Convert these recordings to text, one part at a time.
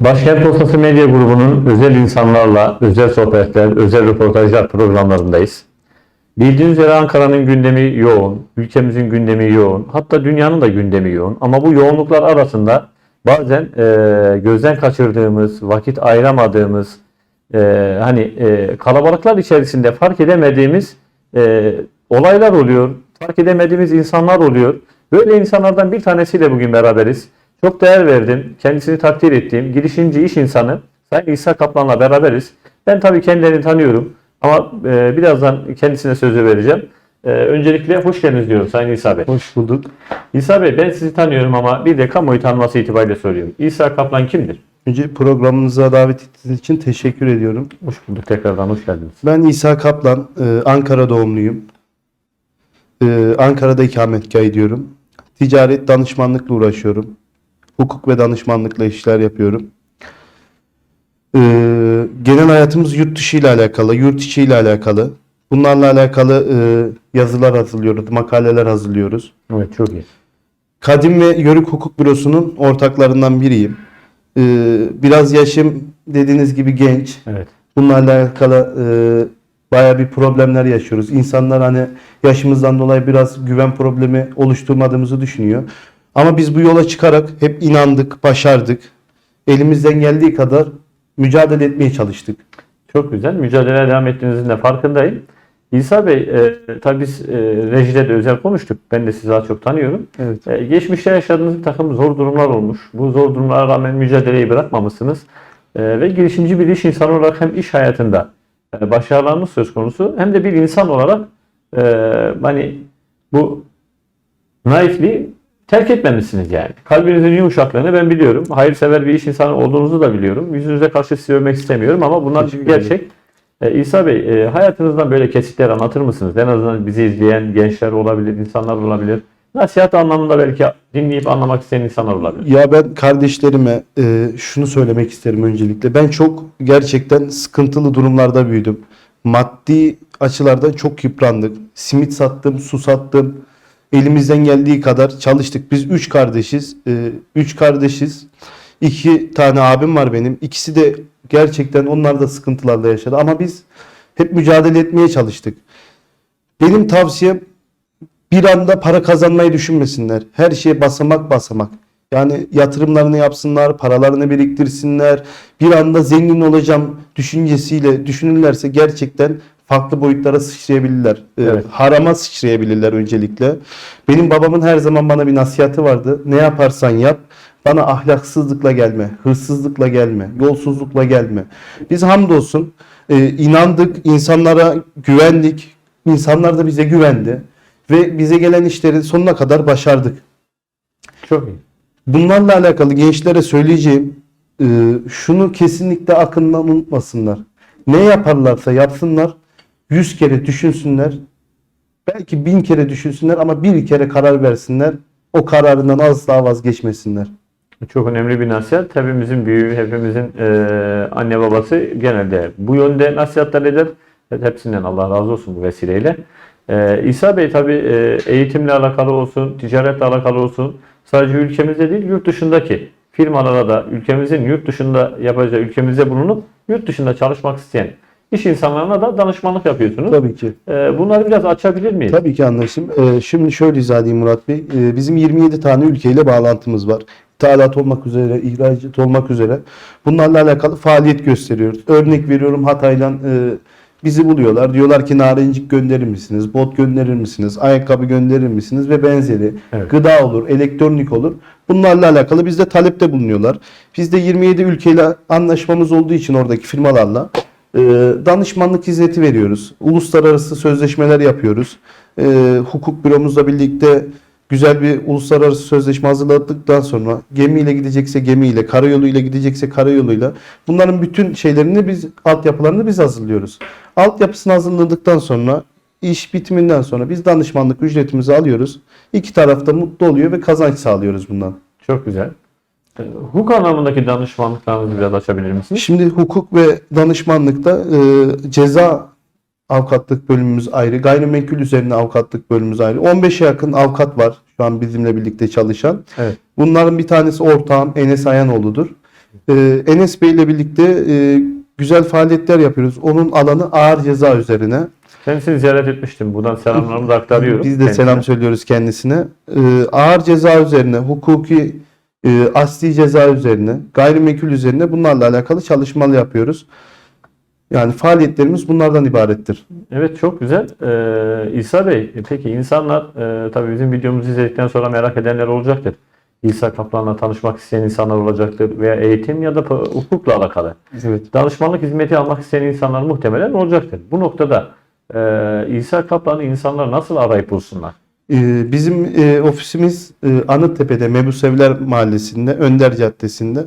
Başkent Postası Medya Grubu'nun özel insanlarla özel sohbetler, özel röportajlar programlarındayız. Bildiğiniz üzere Ankara'nın gündemi yoğun, ülkemizin gündemi yoğun, hatta dünyanın da gündemi yoğun. Ama bu yoğunluklar arasında bazen e, gözden kaçırdığımız, vakit ayıramadığımız, e, hani e, kalabalıklar içerisinde fark edemediğimiz e, olaylar oluyor, fark edemediğimiz insanlar oluyor. Böyle insanlardan bir tanesiyle bugün beraberiz. Çok değer verdim, kendisini takdir ettiğim girişimci iş insanı Sayın İsa Kaplan'la beraberiz. Ben tabii kendilerini tanıyorum ama e, birazdan kendisine sözü vereceğim. E, öncelikle hoş geldiniz diyorum Sayın İsa Bey. Hoş bulduk. İsa Bey ben sizi tanıyorum ama bir de kamuoyu tanıması itibariyle soruyorum. İsa Kaplan kimdir? Önce programınıza davet ettiğiniz için teşekkür ediyorum. Hoş bulduk tekrardan hoş geldiniz. Ben İsa Kaplan, e, Ankara doğumluyum. E, Ankara'da ikametgah ediyorum. Ticaret danışmanlıkla uğraşıyorum. Hukuk ve danışmanlıkla işler yapıyorum. E, genel hayatımız yurt dışı ile alakalı, yurt içi ile alakalı. Bunlarla alakalı e, yazılar hazırlıyoruz, makaleler hazırlıyoruz. Evet çok iyi. Kadim ve Yörük Hukuk Bürosu'nun ortaklarından biriyim. E, biraz yaşım dediğiniz gibi genç. Evet. Bunlarla alakalı e, bayağı bir problemler yaşıyoruz. İnsanlar hani yaşımızdan dolayı biraz güven problemi oluşturmadığımızı düşünüyor. Ama biz bu yola çıkarak hep inandık, başardık. Elimizden geldiği kadar mücadele etmeye çalıştık. Çok güzel. Mücadeleye devam ettiğinizin de farkındayım. İsa Bey, e, tabii biz e, rejide de özel konuştuk. Ben de sizi daha çok tanıyorum. Evet. E, geçmişte yaşadığınız bir takım zor durumlar olmuş. Bu zor durumlara rağmen mücadeleyi bırakmamışsınız. E, ve girişimci bir iş insanı olarak hem iş hayatında e, başarılarınız söz konusu hem de bir insan olarak e, hani bu naifliği terk etmemişsiniz yani. Kalbinizin yumuşaklığını ben biliyorum. Hayırsever bir iş insanı olduğunuzu da biliyorum. Yüzünüze karşı sizi övmek istemiyorum ama bunlar ederim. gerçek. E, İsa Bey, e, hayatınızdan böyle kesitler anlatır mısınız? En azından bizi izleyen gençler olabilir, insanlar olabilir. Nasihat anlamında belki dinleyip anlamak isteyen insanlar olabilir. Ya ben kardeşlerime e, şunu söylemek isterim öncelikle. Ben çok gerçekten sıkıntılı durumlarda büyüdüm. Maddi açılardan çok yıprandık. Simit sattım, su sattım. Elimizden geldiği kadar çalıştık. Biz üç kardeşiz. E, üç kardeşiz. İki tane abim var benim. İkisi de gerçekten onlar da sıkıntılarla yaşadı. Ama biz hep mücadele etmeye çalıştık. Benim tavsiyem bir anda para kazanmayı düşünmesinler. Her şeye basamak basamak. Yani yatırımlarını yapsınlar, paralarını biriktirsinler. Bir anda zengin olacağım düşüncesiyle düşünürlerse gerçekten farklı boyutlara sıçrayabilirler. Ee, Evet. Harama sıçrayabilirler öncelikle. Benim babamın her zaman bana bir nasihatı vardı. Ne yaparsan yap bana ahlaksızlıkla gelme, hırsızlıkla gelme, yolsuzlukla gelme. Biz hamdolsun e, inandık, insanlara güvendik. İnsanlar da bize güvendi ve bize gelen işleri sonuna kadar başardık. Çok iyi. Bunlarla alakalı gençlere söyleyeceğim e, şunu kesinlikle aklından unutmasınlar. Ne yaparlarsa yapsınlar yüz kere düşünsünler. Belki bin kere düşünsünler ama bir kere karar versinler. O kararından asla vazgeçmesinler. Çok önemli bir nasihat. Hepimizin büyüğü, hepimizin e, anne babası genelde bu yönde nasihatler eder. Hepsinden Allah razı olsun bu vesileyle. E, İsa Bey tabii e, eğitimle alakalı olsun, ticaretle alakalı olsun, sadece ülkemizde değil yurt dışındaki firmalara da ülkemizin yurt dışında yapacağı, ülkemizde bulunup yurt dışında çalışmak isteyen iş insanlarına da danışmanlık yapıyorsunuz. Tabii ki. E, bunları biraz açabilir miyiz? Tabii ki anlaşım. Ee, şimdi şöyle izah edeyim Murat Bey. Ee, bizim 27 tane ülkeyle bağlantımız var. İthalat olmak üzere, ihracat olmak üzere. Bunlarla alakalı faaliyet gösteriyoruz. Örnek veriyorum Hatay'dan e, bizi buluyorlar. Diyorlar ki narencik gönderir misiniz? Bot gönderir misiniz? Ayakkabı gönderir misiniz? Ve benzeri. Evet. Gıda olur, elektronik olur. Bunlarla alakalı bizde talepte bulunuyorlar. Biz de 27 ülkeyle anlaşmamız olduğu için oradaki firmalarla danışmanlık hizmeti veriyoruz. Uluslararası sözleşmeler yapıyoruz. E, hukuk büromuzla birlikte güzel bir uluslararası sözleşme hazırladıktan sonra gemiyle gidecekse gemiyle, karayoluyla gidecekse karayoluyla bunların bütün şeylerini biz altyapılarını biz hazırlıyoruz. Altyapısını hazırladıktan sonra iş bitiminden sonra biz danışmanlık ücretimizi alıyoruz. İki taraf da mutlu oluyor ve kazanç sağlıyoruz bundan. Çok güzel. E, hukuk anlamındaki danışmanlıklarınızı biraz açabilir misiniz? Şimdi hukuk ve danışmanlıkta e, ceza avukatlık bölümümüz ayrı, gayrimenkul üzerine avukatlık bölümümüz ayrı. 15'e yakın avukat var şu an bizimle birlikte çalışan. Evet. Bunların bir tanesi ortağım Enes Ayanoğlu'dur. Ee, Enes Bey ile birlikte e, güzel faaliyetler yapıyoruz. Onun alanı ağır ceza üzerine. Kendisini ziyaret etmiştim. Buradan selamlarımı da aktarıyorum. Biz de kendisine. selam söylüyoruz kendisine. Ee, ağır ceza üzerine, hukuki e, asli ceza üzerine, gayrimenkul üzerine bunlarla alakalı çalışmalar yapıyoruz. Yani faaliyetlerimiz bunlardan ibarettir. Evet çok güzel. Ee, İsa Bey peki insanlar e, tabii bizim videomuzu izledikten sonra merak edenler olacaktır. İsa Kaplan'la tanışmak isteyen insanlar olacaktır veya eğitim ya da hukukla alakalı. Evet. Danışmanlık hizmeti almak isteyen insanlar muhtemelen olacaktır. Bu noktada e, İsa Kaplan'ı insanlar nasıl arayıp bulsunlar? Ee, bizim e, ofisimiz e, Anıttepe'de Mebusevler Mahallesi'nde, Önder Caddesi'nde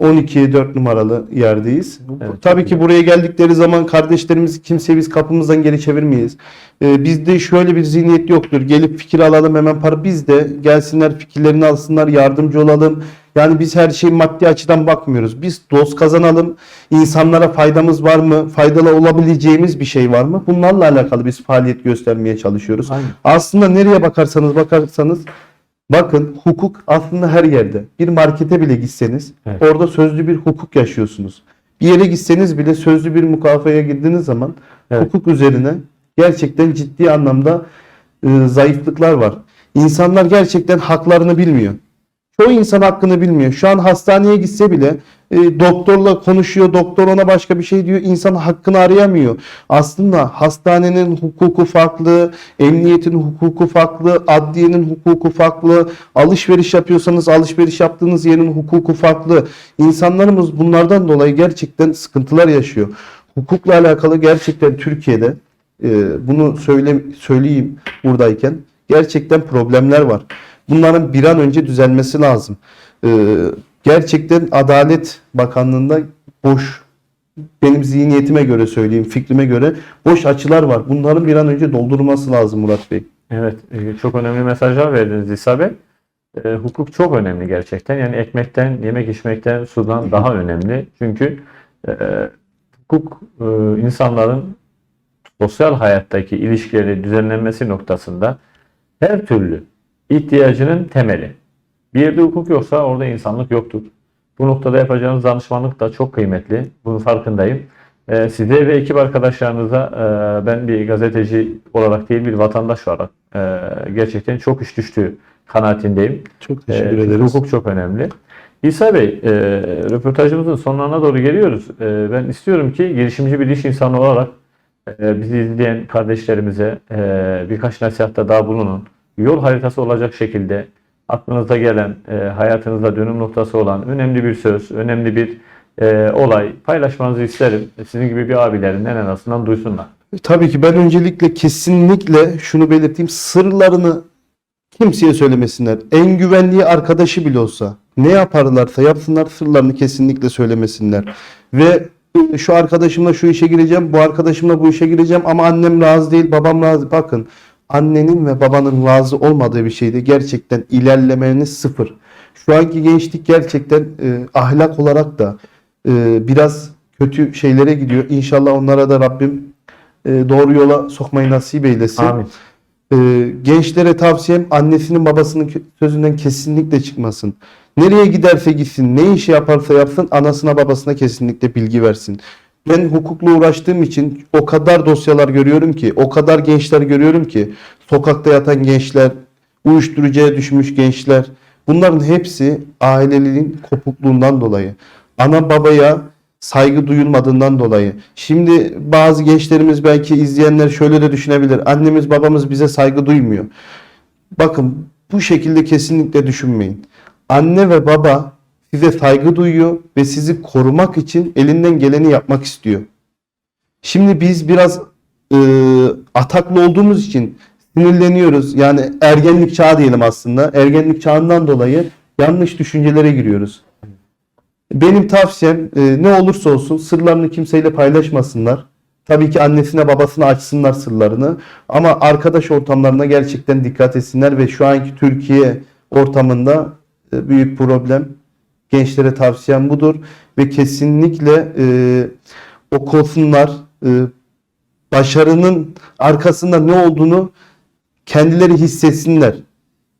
12'ye 4 numaralı yerdeyiz. Evet, Tabii ki buraya geldikleri zaman kardeşlerimiz kimse biz kapımızdan geri çevirmeyiz. Ee, bizde şöyle bir zihniyet yoktur. Gelip fikir alalım hemen para bizde gelsinler fikirlerini alsınlar yardımcı olalım. Yani biz her şeyi maddi açıdan bakmıyoruz. Biz dost kazanalım. İnsanlara faydamız var mı? Faydalı olabileceğimiz bir şey var mı? Bunlarla alakalı biz faaliyet göstermeye çalışıyoruz. Aynen. Aslında nereye bakarsanız bakarsanız bakın hukuk aslında her yerde. Bir markete bile gitseniz Evet. orada sözlü bir hukuk yaşıyorsunuz. Bir yere gitseniz bile sözlü bir mukafaya girdiğiniz zaman Evet. hukuk üzerine gerçekten ciddi anlamda e, zayıflıklar var. İnsanlar gerçekten haklarını bilmiyor. Çoğu insan hakkını bilmiyor. Şu an hastaneye gitse bile e, doktorla konuşuyor. Doktor ona başka bir şey diyor. İnsan hakkını arayamıyor. Aslında hastanenin hukuku farklı, emniyetin hukuku farklı, adliyenin hukuku farklı. Alışveriş yapıyorsanız alışveriş yaptığınız yerin hukuku farklı. İnsanlarımız bunlardan dolayı gerçekten sıkıntılar yaşıyor. Hukukla alakalı gerçekten Türkiye'de e, bunu söyle, söyleyeyim buradayken gerçekten problemler var. Bunların bir an önce düzelmesi lazım. E, gerçekten Adalet Bakanlığı'nda boş benim zihniyetime göre söyleyeyim, fikrime göre boş açılar var. Bunların bir an önce doldurulması lazım Murat Bey. Evet, e, çok önemli mesajlar verdiniz İsa Bey. E, hukuk çok önemli gerçekten. Yani ekmekten, yemek içmekten, sudan daha önemli. Çünkü e, hukuk e, insanların sosyal hayattaki ilişkileri düzenlenmesi noktasında her türlü ihtiyacının temeli. Bir yerde hukuk yoksa orada insanlık yoktur. Bu noktada yapacağınız danışmanlık da çok kıymetli. Bunun farkındayım. Ee, size ve ekip arkadaşlarınıza e, ben bir gazeteci olarak değil bir vatandaş olarak e, gerçekten çok iş düştüğü kanaatindeyim. Çok Ee, teşekkür çünkü ederiz. Hukuk çok önemli. İsa Bey, e, röportajımızın sonlarına doğru geliyoruz. E, ben istiyorum ki girişimci bir iş insanı olarak e, bizi izleyen kardeşlerimize e, birkaç nasihatta daha bulunun. Yol haritası olacak şekilde aklınıza gelen, e, hayatınızda dönüm noktası olan önemli bir söz, önemli bir e, olay paylaşmanızı isterim. Sizin gibi bir abilerinden en azından duysunlar. Tabii ki ben öncelikle kesinlikle şunu belirteyim. Sırlarını kimseye söylemesinler. En güvenliği arkadaşı bile olsa ne yaparlarsa yapsınlar sırlarını kesinlikle söylemesinler. Ve e, şu arkadaşımla şu işe gireceğim, bu arkadaşımla bu işe gireceğim ama annem razı değil, babam razı. Bakın annenin ve babanın razı olmadığı bir şeyde gerçekten ilerlemeniz sıfır. Şu anki gençlik gerçekten e, ahlak olarak da e, biraz kötü şeylere gidiyor. İnşallah onlara da Rabbim e, doğru yola sokmayı nasip eylesin. Amin. Ee, gençlere tavsiyem annesinin babasının sözünden kesinlikle çıkmasın. Nereye giderse gitsin, ne işi yaparsa yapsın anasına babasına kesinlikle bilgi versin. Ben hukukla uğraştığım için o kadar dosyalar görüyorum ki, o kadar gençler görüyorum ki, sokakta yatan gençler, uyuşturucuya düşmüş gençler, bunların hepsi ailelerin kopukluğundan dolayı. Ana babaya saygı duyulmadığından dolayı. Şimdi bazı gençlerimiz belki izleyenler şöyle de düşünebilir. Annemiz babamız bize saygı duymuyor. Bakın bu şekilde kesinlikle düşünmeyin. Anne ve baba size saygı duyuyor ve sizi korumak için elinden geleni yapmak istiyor. Şimdi biz biraz e, ataklı olduğumuz için sinirleniyoruz. Yani ergenlik çağı diyelim aslında. Ergenlik çağından dolayı yanlış düşüncelere giriyoruz. Benim tavsiyem e, ne olursa olsun sırlarını kimseyle paylaşmasınlar. Tabii ki annesine babasına açsınlar sırlarını. Ama arkadaş ortamlarına gerçekten dikkat etsinler ve şu anki Türkiye ortamında e, büyük problem. Gençlere tavsiyem budur ve kesinlikle e, okusunlar. E, başarının arkasında ne olduğunu kendileri hissetsinler.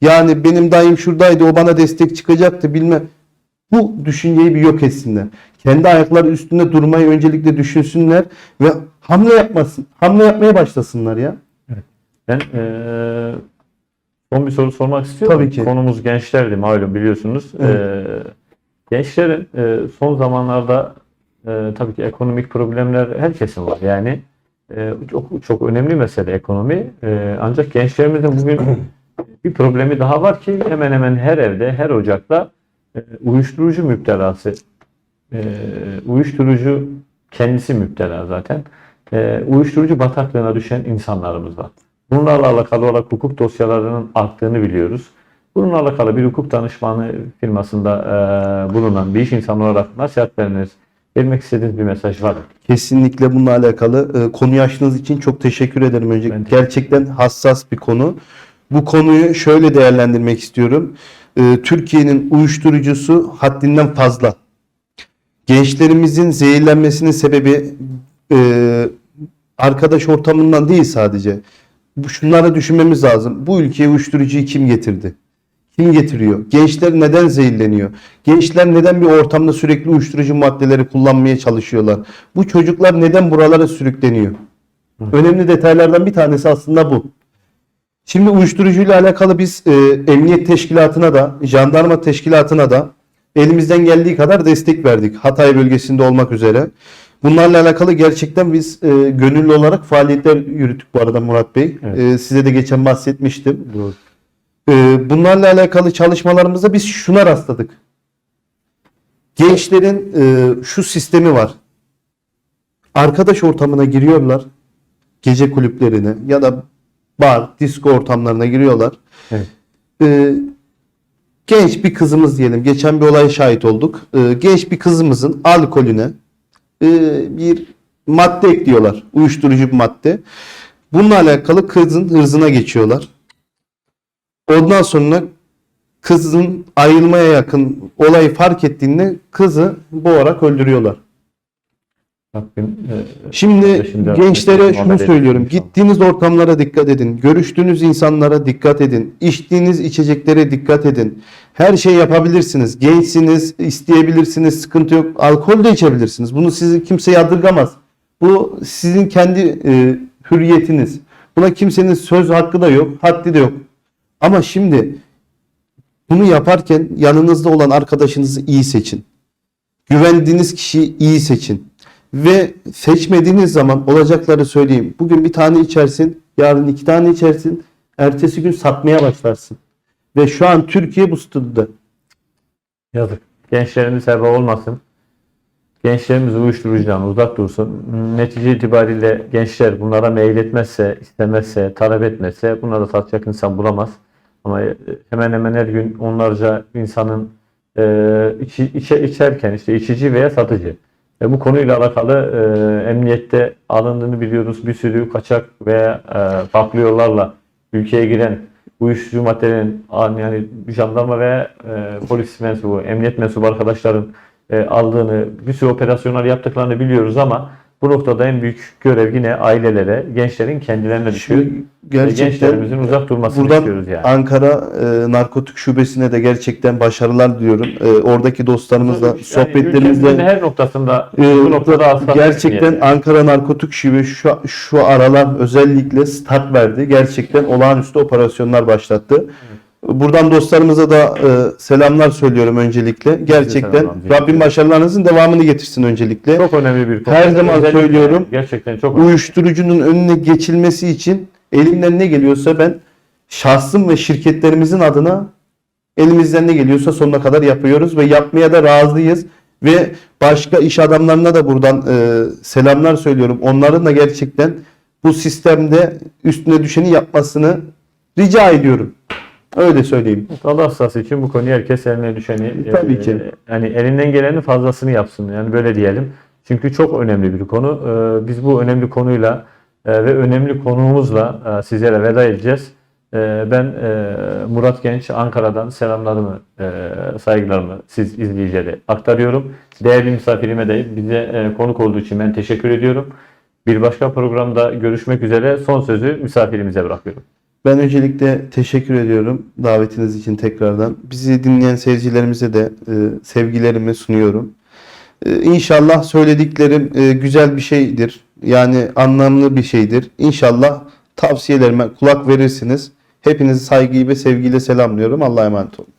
Yani benim dayım şuradaydı o bana destek çıkacaktı bilmem. Bu düşünceyi bir yok etsinler. Kendi ayakları üstünde durmayı öncelikle düşünsünler ve hamle yapmasın. Hamle yapmaya başlasınlar ya. Ben eee, son bir soru sormak istiyorum. Tabii ki. Konumuz gençlerdi malum biliyorsunuz. Evet. Eee, gençlerin eee, son zamanlarda eee, tabii ki ekonomik problemler herkesin var. Yani eee, çok çok önemli mesele ekonomi. Eee, ancak gençlerimizin bugün bir problemi daha var ki hemen hemen her evde, her ocakta eee, uyuşturucu müptelası. Eee, uyuşturucu kendisi müptela zaten. Eee, uyuşturucu bataklığına düşen insanlarımız var. Bunlarla alakalı olarak hukuk dosyalarının arttığını biliyoruz. Bununla alakalı bir hukuk danışmanı firmasında eee, bulunan bir iş insanı olarak nasihatleriniz, vermek istediğiniz bir mesaj var mı? Kesinlikle bununla alakalı e, konuyu açtığınız için çok teşekkür ederim önce. Ben Gerçekten hassas bir konu. Bu konuyu şöyle değerlendirmek istiyorum. E, Türkiye'nin uyuşturucusu haddinden fazla. Gençlerimizin zehirlenmesinin sebebi e, arkadaş ortamından değil sadece. Bu- Şunları düşünmemiz lazım. Bu ülkeye uyuşturucuyu kim getirdi? Kim getiriyor? Gençler neden zehirleniyor? Gençler neden bir ortamda sürekli uyuşturucu maddeleri kullanmaya çalışıyorlar? Bu çocuklar neden buralara sürükleniyor? Önemli detaylardan bir tanesi aslında bu. Şimdi uyuşturucuyla alakalı biz e, emniyet teşkilatına da, jandarma teşkilatına da elimizden geldiği kadar destek verdik. Hatay bölgesinde olmak üzere. Bunlarla alakalı gerçekten biz e, gönüllü olarak faaliyetler yürüttük bu arada Murat Bey. Evet. E, size de geçen bahsetmiştim. Doğru. Ee, bunlarla alakalı çalışmalarımızda biz şuna rastladık. Gençlerin e, şu sistemi var. Arkadaş ortamına giriyorlar. Gece kulüplerine ya da bar, disco ortamlarına giriyorlar. Evet. Ee, genç bir kızımız diyelim. Geçen bir olaya şahit olduk. Ee, genç bir kızımızın alkolüne e, bir madde ekliyorlar. Uyuşturucu bir madde. Bununla alakalı kızın hırzına geçiyorlar. Ondan sonra kızın ayrılmaya yakın olayı fark ettiğinde kızı boğarak öldürüyorlar. Rabbim, eee, Şimdi Şimdi gençlere şunu söylüyorum. inşallah. Gittiğiniz ortamlara dikkat edin. Görüştüğünüz insanlara dikkat edin. İçtiğiniz içeceklere dikkat edin. Her şey yapabilirsiniz. Gençsiniz, isteyebilirsiniz. Sıkıntı yok. Alkol de içebilirsiniz. Bunu sizi kimse yadırgamaz. Bu sizin kendi e, hürriyetiniz. Buna kimsenin söz hakkı da yok, haddi de yok. Ama şimdi bunu yaparken yanınızda olan arkadaşınızı iyi seçin. Güvendiğiniz kişiyi iyi seçin. Ve seçmediğiniz zaman olacakları söyleyeyim. Bugün bir tane içersin, yarın iki tane içersin, ertesi gün satmaya başlarsın. Ve şu an Türkiye bu statüde. Yazık. Gençlerimiz heba olmasın. Gençlerimiz uyuşturucudan uzak dursun. Netice itibariyle gençler bunlara meyil etmezse, istemezse, talep etmezse bunları satacak insan bulamaz. Ama e, hemen hemen her gün onlarca insanın e, içi, içe, içerken işte içici veya satıcı. Ve bu konuyla alakalı e, emniyette alındığını biliyoruz. Bir sürü kaçak veya e, farklı yollarla ülkeye giren uyuşturucu maddelerin an- yani jandarma veya e, polis mensubu, emniyet mensubu arkadaşların e, aldığını, bir sürü operasyonlar yaptıklarını biliyoruz ama bu noktada en büyük görev yine ailelere, gençlerin kendilerine düşüyor. Şimdi Ve gerçekten gençlerimizin uzak durmasını buradan istiyoruz yani. Ankara e, Narkotik Şubesi'ne de gerçekten başarılar diliyorum. E, oradaki dostlarımızla, Yani sohbetlerimizde ülkemizin her noktasında Ee, bu noktada gerçekten yani. Ankara Narkotik Şube şu, şu aralar özellikle start verdi. Gerçekten olağanüstü operasyonlar başlattı. Buradan dostlarımıza da e, selamlar söylüyorum öncelikle. Gerçekten. Rabbim başarılarınızın devamını getirsin öncelikle. çok önemli bir konu. Her zaman Özellikle söylüyorum. Gerçekten çok önemli. Uyuşturucunun önüne geçilmesi için elimden ne geliyorsa ben şahsım ve şirketlerimizin adına elimizden ne geliyorsa sonuna kadar yapıyoruz ve yapmaya da razıyız. Ve başka iş adamlarına da buradan e, selamlar söylüyorum. Onların da gerçekten bu sistemde üstüne düşeni yapmasını rica ediyorum. Öyle söyleyeyim. Allah rızası için bu konuyu herkes eline düşeni Tabii e, ki. yani elinden gelenin fazlasını yapsın. Yani böyle diyelim. Çünkü çok önemli bir konu. E, Biz bu önemli konuyla e, ve önemli konuğumuzla e, sizlere veda edeceğiz. E, Ben e, Murat Genç Ankara'dan selamlarımı, e, saygılarımı siz izleyicilere aktarıyorum. Değerli misafirime de bize e, konuk olduğu için ben teşekkür ediyorum. Bir başka programda görüşmek üzere. Son sözü misafirimize bırakıyorum. Ben öncelikle teşekkür ediyorum davetiniz için tekrardan. Bizi dinleyen seyircilerimize de e, sevgilerimi sunuyorum. E, İnşallah söylediklerim e, güzel bir şeydir. Yani anlamlı bir şeydir. İnşallah tavsiyelerime kulak verirsiniz. Hepinizi saygıyı ve sevgiyle selamlıyorum. Allah'a emanet olun.